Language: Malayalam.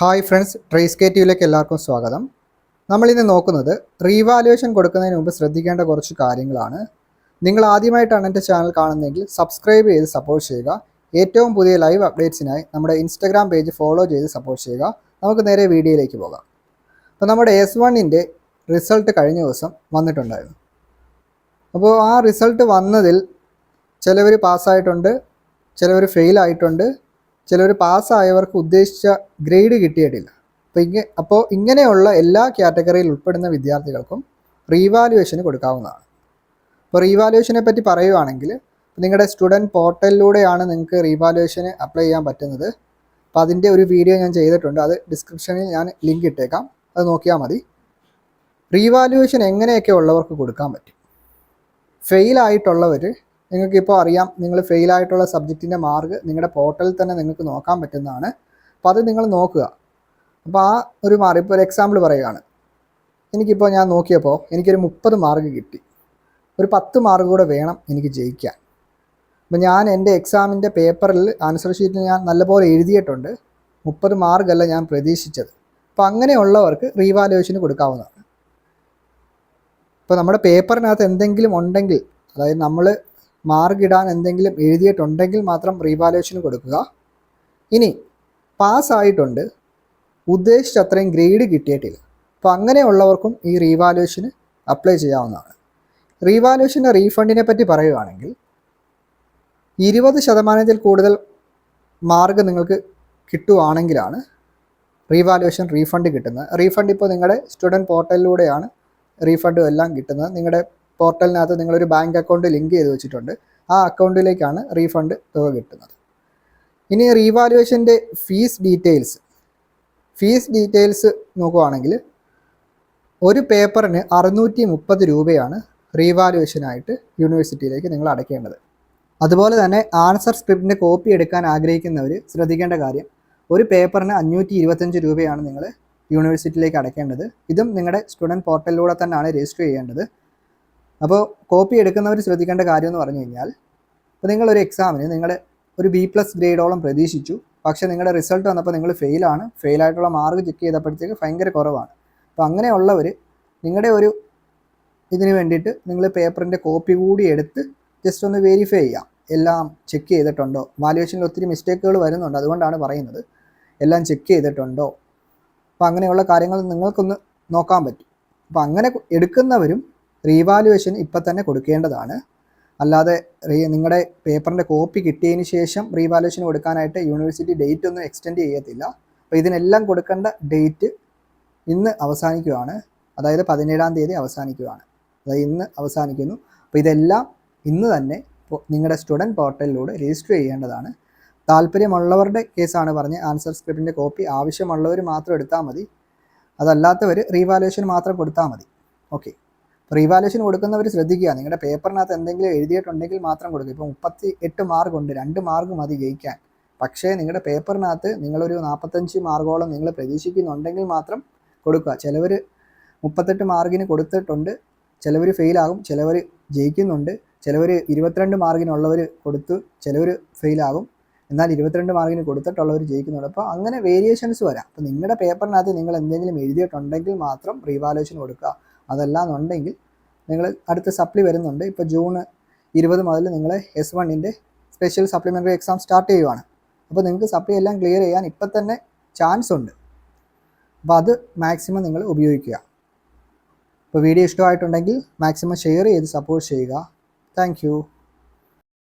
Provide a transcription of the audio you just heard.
ഹായ് ഫ്രണ്ട്സ് ട്രേസ് കേറ്റീവിലേക്ക് എല്ലാവർക്കും സ്വാഗതം. നമ്മളിന്ന് നോക്കുന്നത് റീവാലുവേഷൻ കൊടുക്കുന്നതിന് മുമ്പ് ശ്രദ്ധിക്കേണ്ട കുറച്ച് കാര്യങ്ങളാണ്. നിങ്ങൾ ആദ്യമായിട്ടാണ് എന്റെ ചാനൽ കാണുന്നതെങ്കിൽ സബ്സ്ക്രൈബ് ചെയ്ത് സപ്പോർട്ട് ചെയ്യുക. ഏറ്റവും പുതിയ ലൈവ് അപ്ഡേറ്റ്സിനായി നമ്മുടെ ഇൻസ്റ്റഗ്രാം പേജ് ഫോളോ ചെയ്ത് സപ്പോർട്ട് ചെയ്യുക. നമുക്ക് നേരെ വീഡിയോയിലേക്ക് പോകാം. അപ്പോൾ നമ്മുടെ എസ് വണ്ണിന്റെ റിസൾട്ട് കഴിഞ്ഞ ദിവസം വന്നിട്ടുണ്ടായിരുന്നു. അപ്പോൾ ആ റിസൾട്ട് വന്നതിൽ ചിലവർ പാസ്സായിട്ടുണ്ട് ചിലവർ ഫെയിൽ ആയിട്ടുണ്ട് ചിലർ പാസ്സായവർക്ക് ഉദ്ദേശിച്ച ഗ്രേഡ് കിട്ടിയിട്ടില്ല. അപ്പോൾ ഇങ്ങനെ അപ്പോൾ ഇങ്ങനെയുള്ള എല്ലാ കാറ്റഗറിയിൽ ഉൾപ്പെടുന്ന വിദ്യാർത്ഥികൾക്കും റീവാലുവേഷന് കൊടുക്കാവുന്നതാണ്. അപ്പോൾ റീവാലുവേഷനെ പറ്റി പറയുവാണെങ്കിൽ നിങ്ങളുടെ സ്റ്റുഡന്റ് പോർട്ടലിലൂടെയാണ് നിങ്ങൾക്ക് റീവാലുവേഷന് അപ്ലൈ ചെയ്യാൻ പറ്റുന്നത്. അപ്പോൾ അതിന്റെ ഒരു വീഡിയോ ഞാൻ ചെയ്തിട്ടുണ്ട്. അത് ഡിസ്ക്രിപ്ഷനിൽ ഞാൻ ലിങ്ക് ഇട്ടേക്കാം. അത് നോക്കിയാൽ മതി. റീവാലുവേഷൻ എങ്ങനെയൊക്കെ ഉള്ളവർക്ക് കൊടുക്കാൻ പറ്റും? ഫെയിൽ ആയിട്ടുള്ളവർ നിങ്ങൾക്കിപ്പോൾ അറിയാം നിങ്ങൾ ഫെയിൽ ആയിട്ടുള്ള സബ്ജക്റ്റിന്റെ മാർക്ക് നിങ്ങളുടെ പോർട്ടലിൽ തന്നെ നിങ്ങൾക്ക് നോക്കാൻ പറ്റുന്നതാണ്. അപ്പോൾ അത് നിങ്ങൾ നോക്കുക. അപ്പോൾ ആ ഒരു മാർക്ക് ഇപ്പോൾ ഒരു എക്സാമ്പിൾ പറയുകയാണ്. എനിക്കിപ്പോൾ ഞാൻ നോക്കിയപ്പോൾ എനിക്കൊരു മുപ്പത് മാർക്ക് കിട്ടി. ഒരു പത്ത് മാർക്ക് കൂടെ വേണം എനിക്ക് ജയിക്കാൻ. അപ്പോൾ ഞാൻ എന്റെ എക്സാമിന്റെ പേപ്പറിൽ ആൻസർ ഷീറ്റിൽ ഞാൻ നല്ലപോലെ എഴുതിയിട്ടുണ്ട്. മുപ്പത് മാർക്കല്ല ഞാൻ പ്രതീക്ഷിച്ചത്. അപ്പോൾ അങ്ങനെയുള്ളവർക്ക് റീവാലുവേഷന് കൊടുക്കാവുന്നതാണ്. ഇപ്പോൾ നമ്മുടെ പേപ്പറിനകത്ത് എന്തെങ്കിലും ഉണ്ടെങ്കിൽ അതായത് നമ്മൾ മാർക്ക് ഇടാൻ എന്തെങ്കിലും എഴുതിയിട്ടുണ്ടെങ്കിൽ മാത്രം റീവാലുവേഷന് കൊടുക്കുക. ഇനി പാസ്സായിട്ടുണ്ട് ഉദ്ദേശിച്ച അത്രയും ഗ്രേഡ് കിട്ടിയിട്ടില്ല. അപ്പോൾ അങ്ങനെയുള്ളവർക്കും ഈ റീവാലുവേഷന് അപ്ലൈ ചെയ്യാവുന്നതാണ്. റീവാലുവേഷന്റെ റീഫണ്ടിനെ പറ്റി പറയുകയാണെങ്കിൽ ഇരുപത് ശതമാനത്തിൽ കൂടുതൽ മാർക്ക് നിങ്ങൾക്ക് കിട്ടുവാണെങ്കിലാണ് റീവാലുവേഷൻ റീഫണ്ട് കിട്ടുന്നത്. റീഫണ്ട് ഇപ്പോൾ നിങ്ങളുടെ സ്റ്റുഡന്റ് പോർട്ടലിലൂടെയാണ് റീഫണ്ടും എല്ലാം കിട്ടുന്നത്. നിങ്ങളുടെ പോർട്ടലിനകത്ത് നിങ്ങളൊരു ബാങ്ക് അക്കൗണ്ട് ലിങ്ക് ചെയ്ത് വെച്ചിട്ടുണ്ട്. ആ അക്കൗണ്ടിലേക്കാണ് റീഫണ്ട് തുക കിട്ടുന്നത്. ഇനി റീവാലുവേഷന്റെ ഫീസ് ഡീറ്റെയിൽസ്. ഫീസ് ഡീറ്റെയിൽസ് നോക്കുവാണെങ്കിൽ ഒരു പേപ്പറിന് അറുന്നൂറ്റി മുപ്പത് രൂപയാണ് റീവാലുവേഷനായിട്ട് യൂണിവേഴ്സിറ്റിയിലേക്ക് നിങ്ങൾ അടയ്ക്കേണ്ടത്. അതുപോലെ തന്നെ ആൻസർ സ്ക്രിപ്റ്റിന്റെ കോപ്പി എടുക്കാൻ ആഗ്രഹിക്കുന്നവർ ശ്രദ്ധിക്കേണ്ട കാര്യം ഒരു പേപ്പറിന് അഞ്ഞൂറ്റി ഇരുപത്തഞ്ച് രൂപയാണ് നിങ്ങൾ യൂണിവേഴ്സിറ്റിയിലേക്ക് അടയ്ക്കേണ്ടത്. ഇതും നിങ്ങളുടെ സ്റ്റുഡന്റ് പോർട്ടലിലൂടെ തന്നെയാണ് രജിസ്റ്റർ ചെയ്യേണ്ടത്. അപ്പോൾ കോപ്പി എടുക്കുന്നവർ ശ്രദ്ധിക്കേണ്ട കാര്യം എന്ന് പറഞ്ഞു കഴിഞ്ഞാൽ ഇപ്പോൾ നിങ്ങളൊരു എക്സാമിന് നിങ്ങൾ ഒരു ബി പ്ലസ് ഗ്രേഡോളം പ്രതീക്ഷിച്ചു. പക്ഷേ നിങ്ങളുടെ റിസൾട്ട് വന്നപ്പോൾ നിങ്ങൾ ഫെയിലാണ് ഫെയിലായിട്ടുള്ള മാർക്ക് ചെക്ക് ചെയ്തപ്പോഴത്തേക്ക് ഭയങ്കര കുറവാണ്. അപ്പോൾ അങ്ങനെയുള്ളവർ നിങ്ങളുടെ ഒരു ഇതിന് വേണ്ടിയിട്ട് നിങ്ങൾ പേപ്പറിന്റെ കോപ്പി കൂടി എടുത്ത് ജസ്റ്റ് ഒന്ന് വെരിഫൈ ചെയ്യാം. എല്ലാം ചെക്ക് ചെയ്തിട്ടുണ്ടോ? വാലുവേഷനിൽ ഒത്തിരി മിസ്റ്റേക്കുകൾ വരുന്നുണ്ട്. അതുകൊണ്ടാണ് പറയുന്നത്. എല്ലാം ചെക്ക് ചെയ്തിട്ടുണ്ടോ? അപ്പോൾ അങ്ങനെയുള്ള കാര്യങ്ങൾ നിങ്ങൾക്കൊന്ന് നോക്കാൻ പറ്റും. അപ്പോൾ അങ്ങനെ എടുക്കുന്നവരും റീവാലുവേഷൻ ഇപ്പം തന്നെ കൊടുക്കേണ്ടതാണ്. അല്ലാതെ നിങ്ങളുടെ പേപ്പറിന്റെ കോപ്പി കിട്ടിയതിന് ശേഷം റീവാലുവേഷൻ കൊടുക്കാനായിട്ട് യൂണിവേഴ്സിറ്റി ഡേറ്റ് ഒന്നും എക്സ്റ്റെൻഡ് ചെയ്യത്തില്ല. അപ്പോൾ ഇതിനെല്ലാം കൊടുക്കേണ്ട ഡേറ്റ് ഇന്ന് അവസാനിക്കുകയാണ് അതായത് പതിനേഴാം തീയതി അവസാനിക്കുകയാണ് അതായത് ഇന്ന് അവസാനിക്കുന്നു. അപ്പോൾ ഇതെല്ലാം ഇന്ന് തന്നെ നിങ്ങളുടെ സ്റ്റുഡന്റ് പോർട്ടലിലൂടെ രജിസ്റ്റർ ചെയ്യേണ്ടതാണ്. താല്പര്യമുള്ളവരുടെ കേസാണ് പറഞ്ഞ് ആൻസർ സ്ക്രിപ്റ്റിന്റെ കോപ്പി ആവശ്യമുള്ളവർ മാത്രം എടുത്താൽ മതി. അതല്ലാത്തവർ റീവാലുവേഷൻ മാത്രം കൊടുത്താൽ മതി. ഓക്കെ റീവാലുവേഷൻ കൊടുക്കുന്നവർ ശ്രദ്ധിക്കുക. നിങ്ങളുടെ പേപ്പറിനകത്ത് എന്തെങ്കിലും എഴുതിയിട്ടുണ്ടെങ്കിൽ മാത്രം കൊടുക്കുക. ഇപ്പോൾ മുപ്പത്തി എട്ട് മാർക്ക് ഉണ്ട്. രണ്ട് മാർക്ക് മതി ജയിക്കാൻ. പക്ഷേ നിങ്ങളുടെ പേപ്പറിനകത്ത് നിങ്ങളൊരു നാൽപ്പത്തഞ്ച് മാർക്കോളം നിങ്ങൾ പ്രതീക്ഷിക്കുന്നുണ്ടെങ്കിൽ മാത്രം കൊടുക്കുക. ചിലവർ മുപ്പത്തെട്ട് മാർക്കിന് കൊടുത്തിട്ടുണ്ട്. ചിലവർ ഫെയിലാകും ചിലവർ ജയിക്കുന്നുണ്ട്. ചിലവർ ഇരുപത്തിരണ്ട് മാർക്കിനുള്ളവർ കൊടുത്തു. ചിലവർ ഫെയിലാകും എന്നാൽ ഇരുപത്തിരണ്ട് മാർക്കിന് കൊടുത്തിട്ടുള്ളവർ ജയിക്കുന്നുണ്ട്. അപ്പോൾ അങ്ങനെ വേരിയേഷൻസ് വരാം. അപ്പോൾ നിങ്ങളുടെ പേപ്പറിനകത്ത് നിങ്ങൾ എന്തെങ്കിലും എഴുതിയിട്ടുണ്ടെങ്കിൽ മാത്രം റീവാലുവേഷൻ കൊടുക്കുക. അതല്ലാന്നുണ്ടെങ്കിൽ നിങ്ങൾ അടുത്ത സപ്ലി വരുന്നുണ്ട്. ഇപ്പോൾ ജൂൺ ഇരുപത് മുതൽ നിങ്ങൾ എസ് വണ്ണിന്റെ സ്പെഷ്യൽ സപ്ലിമെന്ററി എക്സാം സ്റ്റാർട്ട് ചെയ്യുവാണ്. അപ്പോൾ നിങ്ങൾക്ക് സപ്ലി എല്ലാം ക്ലിയർ ചെയ്യാൻ ഇപ്പം തന്നെ ചാൻസ് ഉണ്ട്. അപ്പോൾ അത് മാക്സിമം നിങ്ങൾ ഉപയോഗിക്കുക. ഇപ്പോൾ വീഡിയോ ഇഷ്ടമായിട്ടുണ്ടെങ്കിൽ മാക്സിമം ഷെയർ ചെയ്ത് സപ്പോർട്ട് ചെയ്യുക. താങ്ക്